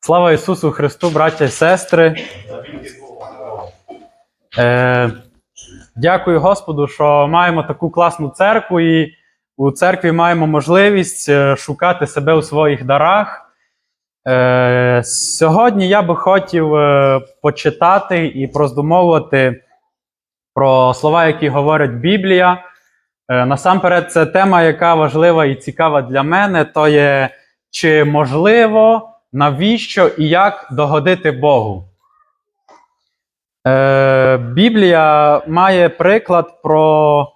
Слава Ісусу Христу, браття і сестри. Е, дякую Господу, що маємо таку класну церкву, і у церкві маємо можливість е, шукати себе у своїх дарах. Е, сьогодні я би хотів е, почитати і проздумовувати про слова, які говорить Біблія. Е, насамперед, це тема, яка важлива і цікава для мене, то є чи можливо, навіщо і як догодити Богу. Е, Біблія має приклад про.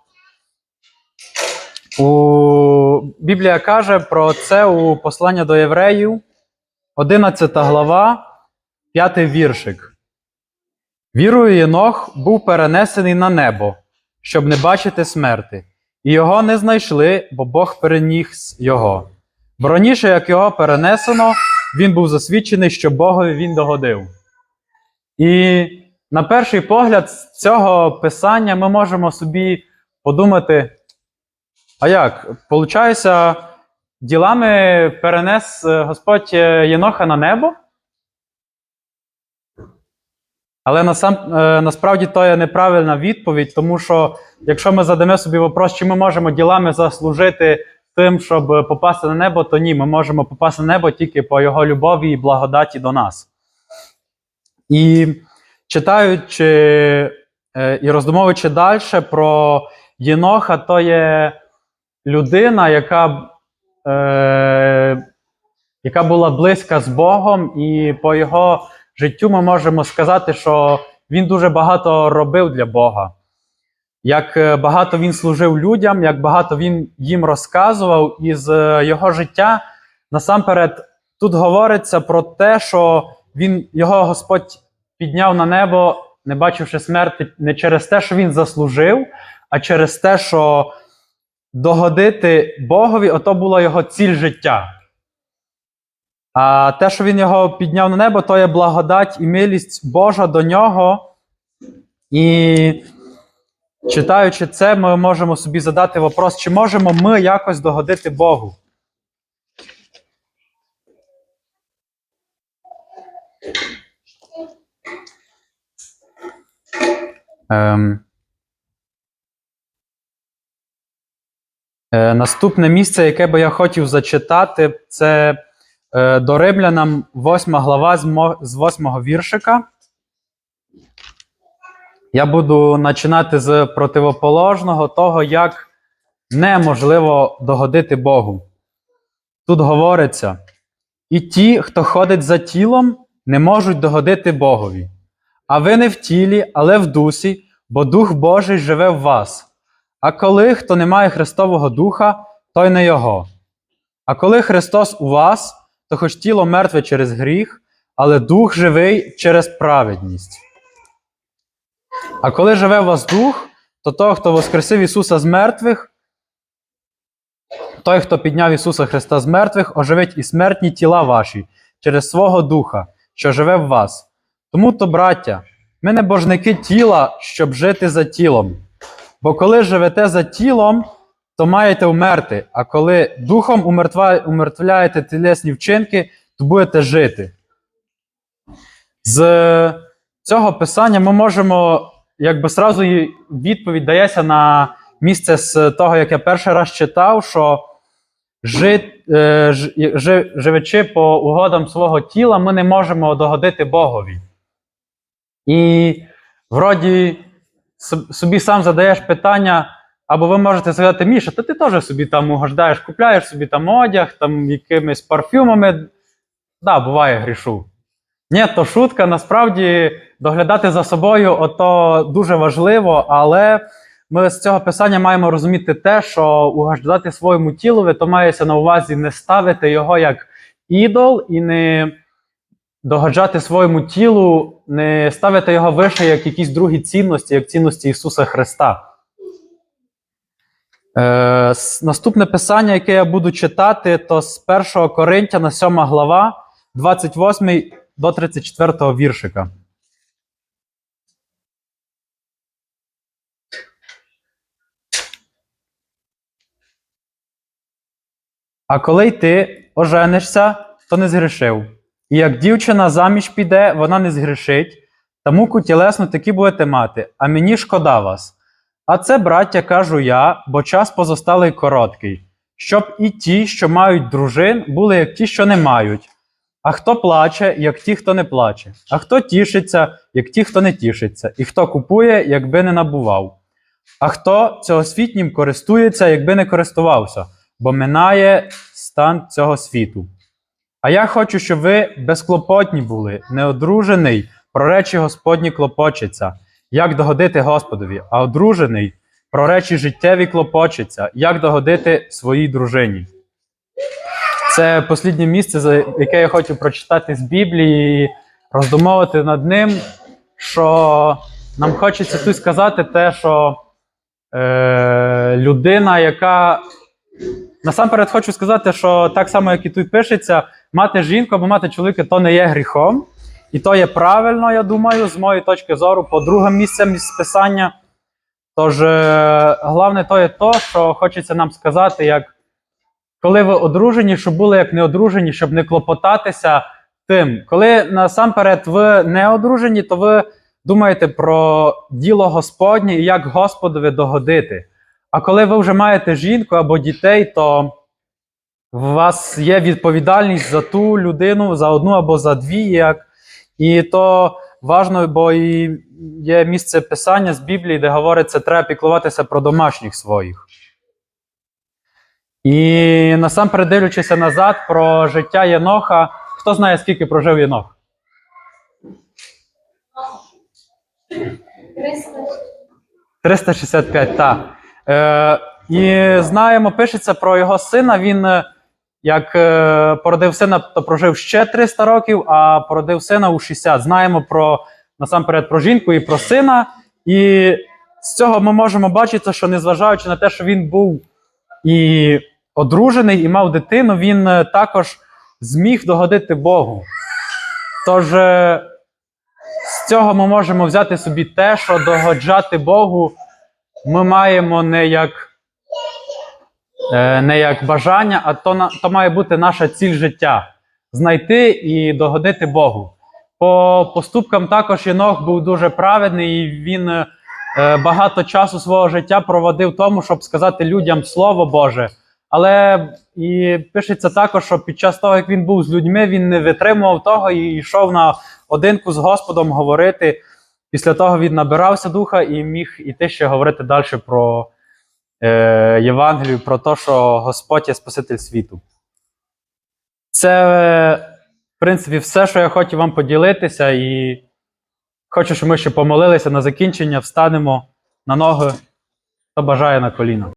У... Біблія каже про це у послання до євреїв, 11 глава, 5 віршик. Вірою Єнох був перенесений на небо, щоб не бачити смерти, і його не знайшли, бо Бог переніс його. Бо раніше, як його перенесено, він був засвідчений, що Богові він догодив. І на перший погляд з цього писання ми можемо собі подумати: а як? Получається, ділами перенес Господь Єноха на небо? Але насам, е, насправді то є неправильна відповідь, тому що якщо ми задамо собі вопрос, чи ми можемо ділами заслужити тим, щоб попасти на небо, то ні, ми можемо попасти на небо тільки по його любові і благодаті до нас. І читаючи е, і роздумовуючи далі про Єноха, то є людина, яка, е, яка була близька з Богом, і по його життю ми можемо сказати, що він дуже багато робив для Бога. Як е, багато він служив людям, як багато він їм розказував, і з е, його життя насамперед тут говориться про те, що він, його Господь підняв на небо, не бачивши смерти, не через те, що він заслужив, а через те, що догодити Богові, ото була його ціль життя. А те, що він його підняв на небо, то є благодать і милість Божа до нього. І читаючи це, ми можемо собі задати вопрос, чи можемо ми якось догодити Богу? Ем. Е, наступне місце, яке би я хотів зачитати, це до Римлянам 8 глава з 8 віршика. Я буду починати з противоположного того, як неможливо догодити Богу. Тут говориться: і ті, хто ходить за тілом, не можуть догодити Богові. А ви не в тілі, але в дусі, бо Дух Божий живе в вас. А коли хто не має Христового Духа, той не Його. А коли Христос у вас, то хоч тіло мертве через гріх, але Дух живий через праведність. А коли живе в вас Дух, то той, хто воскресив Ісуса з мертвих, той, хто підняв Ісуса Христа з мертвих, оживить і смертні тіла ваші через свого Духа, що живе в вас. Тому то, браття, ми не божники тіла, щоб жити за тілом. Бо коли живете за тілом, то маєте вмерти, а коли духом умертвляєте тілесні вчинки, то будете жити. З цього писання ми можемо, якби сразу відповідь дається на місце з того, як я перший раз читав, що е, ж- живучи по угодам свого тіла, ми не можемо догодити Богові. І вроді собі сам задаєш питання, або ви можете сказати, Міша, то ти теж собі там угождаєш, купляєш собі там одяг, там якимись парфюмами. Да, буває, грішу. Ні, то шутка, насправді доглядати за собою ото дуже важливо, але ми з цього писання маємо розуміти те, що угождати своєму тілові, то мається на увазі не ставити його як ідол і не догоджати своєму тілу, не ставити його вище як якісь другі цінності, як цінності Ісуса Христа. Е, наступне писання, яке я буду читати, то з 1 Коринтяна, 7 глава, 28 до 34 віршика. А коли й ти оженишся, то не згрішив. І як дівчина заміж піде, вона не згрішить, та муку тілесну таки будете мати, а мені шкода вас. А це, браття, кажу я, бо час позосталий короткий, щоб і ті, що мають дружин, були як ті, що не мають. А хто плаче, як ті, хто не плаче, а хто тішиться, як ті, хто не тішиться, і хто купує, якби не набував. А хто цьогосвітнім користується, якби не користувався, бо минає стан цього світу. А я хочу, щоб ви безклопотні були, неодружений, про речі Господні клопочеться, як догодити Господові, а одружений про речі життєві клопочеться, як догодити своїй дружині. Це посліднє місце, за яке я хочу прочитати з Біблії і роздумовувати над ним, що нам хочеться тут сказати те, що е, людина, яка насамперед хочу сказати, що так само, як і тут пишеться, мати жінку або мати чоловіка, то не є гріхом. І то є правильно, я думаю, з моєї точки зору, по другим місцям із писання. Тож, е, головне то є то, що хочеться нам сказати, як коли ви одружені, щоб були як не одружені, щоб не клопотатися тим. Коли насамперед ви не одружені, то ви думаєте про діло Господнє і як Господові догодити. А коли ви вже маєте жінку або дітей, то у вас є відповідальність за ту людину, за одну або за дві. Як. І то важно, бо і є місце писання з Біблії, де говориться, треба піклуватися про домашніх своїх. І насамперед дивлячися назад про життя Єноха, хто знає, скільки прожив Єнох? 365, так. Е, і знаємо, пишеться про його сина. Він е, як е, породив сина, то прожив ще 300 років, а породив сина у 60. Знаємо про насамперед про жінку і про сина. І з цього ми можемо бачити, що незважаючи на те, що він був і одружений, і мав дитину, він е, також зміг догодити Богу. Тож е, з цього ми можемо взяти собі те, що догоджати Богу ми маємо не як, не як бажання, а то, то має бути наша ціль життя знайти і догодити Богу. По поступкам також Єнох був дуже праведний, і він е, багато часу свого життя проводив тому, щоб сказати людям Слово Боже. Але і пишеться також, що під час того, як він був з людьми, він не витримував того і йшов на одинку з Господом говорити. Після того він набирався духа і міг іти ще говорити далі про е, Євангелію, про те, що Господь є Спаситель світу. Це, в принципі, все, що я хотів вам поділитися, і хочу, щоб ми ще помолилися на закінчення, встанемо на ноги, хто бажає на коліна.